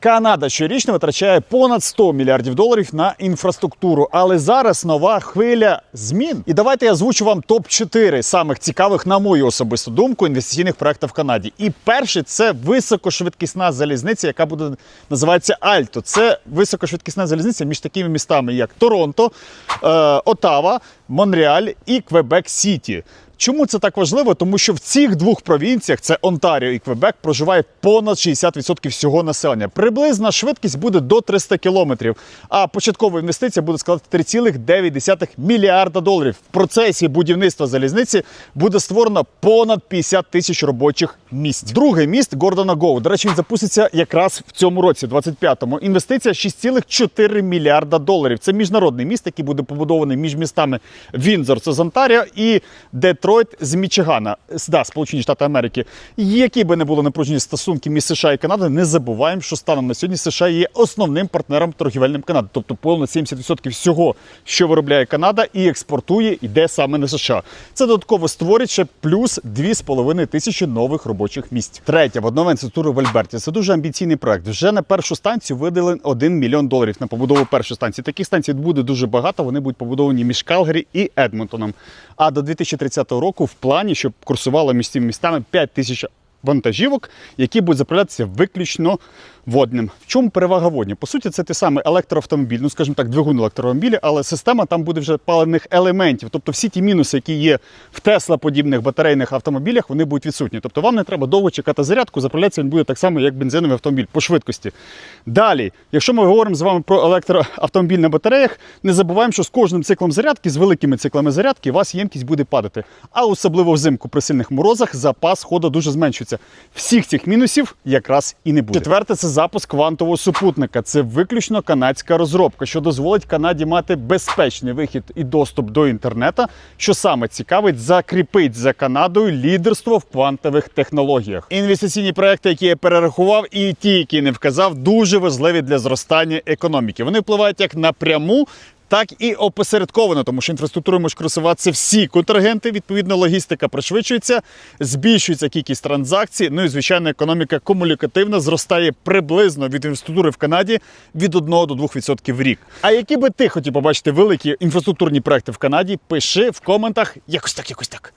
Канада щорічно витрачає понад 100 мільярдів доларів на інфраструктуру, але зараз нова хвиля змін. І давайте я озвучу вам топ 4 самих цікавих, на мою особисту думку, інвестиційних проєктів в Канаді. І перший це високошвидкісна залізниця, яка буде називатися Альто. Це високошвидкісна залізниця між такими містами, як Торонто, е, Отава, Монреаль і Квебек Сіті. Чому це так важливо? Тому що в цих двох провінціях, це Онтаріо і Квебек, проживає понад 60% всього населення. Приблизна швидкість буде до 300 кілометрів, а початкова інвестиція буде складати 3,9 мільярда доларів. В процесі будівництва залізниці буде створено понад 50 тисяч робочих місць. Другий міст Гордона Гоу. До речі, він запуститься якраз в цьому році, 25-му. Інвестиція 6,4 мільярда доларів. Це міжнародний міст, який буде побудований між містами Вінзор, це з Онтаріо, і Детройт з Мічигана, да, Сполучені Штати Америки. Які би не були напружені стосунки між США і Канадою, не забуваємо, що станом на сьогодні США є основним партнером торгівельним Канади. Тобто понад 70% всього, що виробляє Канада і експортує, йде саме на США. Це додатково створить ще плюс 2,5 тисячі нових робочих місць. Третє, воднова інфраструктура в Альберті. Це дуже амбіційний проект. Вже на першу станцію виділен 1 мільйон доларів на побудову першої станції. Таких станцій буде дуже багато. Вони будуть побудовані між Калгарі і Едмонтоном. А до 2030 року в плані, щоб курсувало між містами 5 тисяч вантажівок, які будуть заправлятися виключно водним. В чому перевага водні? По суті, це той самий електроавтомобіль, ну скажімо так, двигун електромобіля, але система там буде вже паливних елементів. Тобто всі ті мінуси, які є в Тесла-подібних батарейних автомобілях, вони будуть відсутні. Тобто вам не треба довго чекати зарядку, заправлятися він буде так само, як бензиновий автомобіль по швидкості. Далі, якщо ми говоримо з вами про електроавтомобіль на батареях, не забуваємо, що з кожним циклом зарядки, з великими циклами зарядки, у вас ємкість буде падати. А особливо взимку при сильних морозах запас ходу дуже зменшується. Всіх цих мінусів якраз і не буде. Четверте це запуск квантового супутника. Це виключно канадська розробка, що дозволить Канаді мати безпечний вихід і доступ до інтернету, що саме цікавить, закріпить за Канадою лідерство в квантових технологіях. Інвестиційні проекти, які я перерахував, і ті, які не вказав, дуже важливі для зростання економіки. Вони впливають як напряму. Так і опосередковано, тому що інфраструктурою можуть користуватися всі контрагенти. Відповідно, логістика пришвидшується, збільшується кількість транзакцій. Ну і звичайно, економіка комунікативна зростає приблизно від інфраструктури в Канаді від 1 до 2% в рік. А які би ти хотів побачити великі інфраструктурні проекти в Канаді? Пиши в коментах якось так, якось так.